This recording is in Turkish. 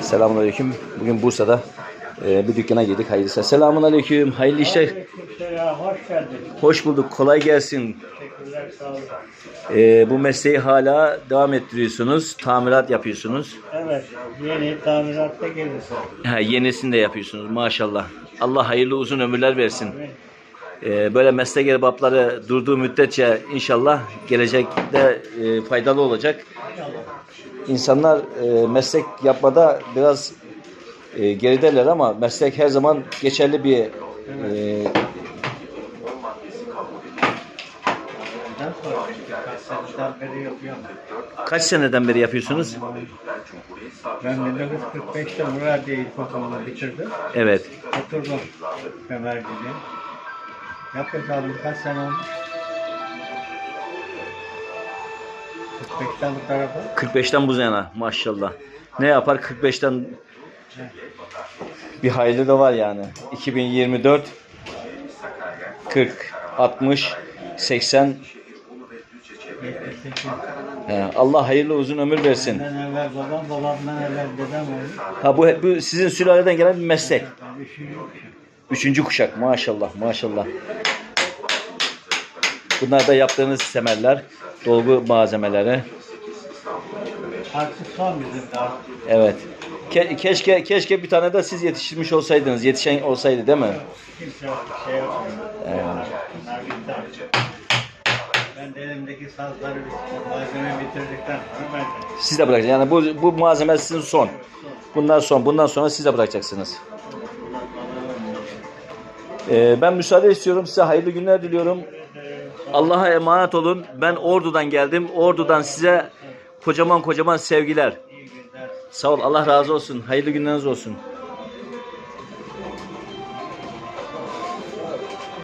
Selamünaleyküm. Bugün Bursa'da e, bir dükkana girdik. Hayırlısı. Selamünaleyküm. Hayırlı işler. Hoş geldin. Hoş bulduk. Kolay gelsin. Teşekkürler, sağ olun. E, bu mesleği hala devam ettiriyorsunuz. Tamirat yapıyorsunuz. Evet, yeni tamiratta gelirse. Ha, yenisini de yapıyorsunuz maşallah. Allah hayırlı uzun ömürler versin. E, böyle meslek erbapları durduğu müddetçe inşallah gelecekte e, faydalı olacak. İnsanlar e, meslek yapmada biraz e, gerideler ama meslek her zaman geçerli bir e, kaç seneden beri yapıyorsunuz? Ben 1945'te Muradiye İlkokulu'nu bitirdim. Evet. Oturdum Ömerci'de. Yap bakalım kaç sene olmuş? 45'ten bu tarafa. 45'ten bu yana maşallah. Ne yapar 45'ten bir hayli de var yani. 2024 40 60 80 78. He, Allah hayırlı uzun ömür versin. Benden evvel babam, babamdan evvel dedem oldu. Ha bu, bu sizin sülaleden gelen bir meslek. Ben üçüncü kuşak maşallah maşallah. Bunlar da yaptığınız semerler, dolgu malzemeleri. Evet. Ke- keşke keşke bir tane de siz yetiştirmiş olsaydınız, yetişen olsaydı değil mi? Şey. Evet. Bunlar bitti. Ben de elimdeki sazları bir malzeme bitirdikten sonra ben de Siz de bırakacaksınız. Yani bu bu malzeme sizin son. Bundan son, bundan sonra siz de bırakacaksınız. Ee, ben müsaade istiyorum. Size hayırlı günler diliyorum. Allah'a emanet olun. Ben Ordu'dan geldim. Ordu'dan size kocaman kocaman sevgiler. Sağ ol. Allah razı olsun. Hayırlı günleriniz olsun.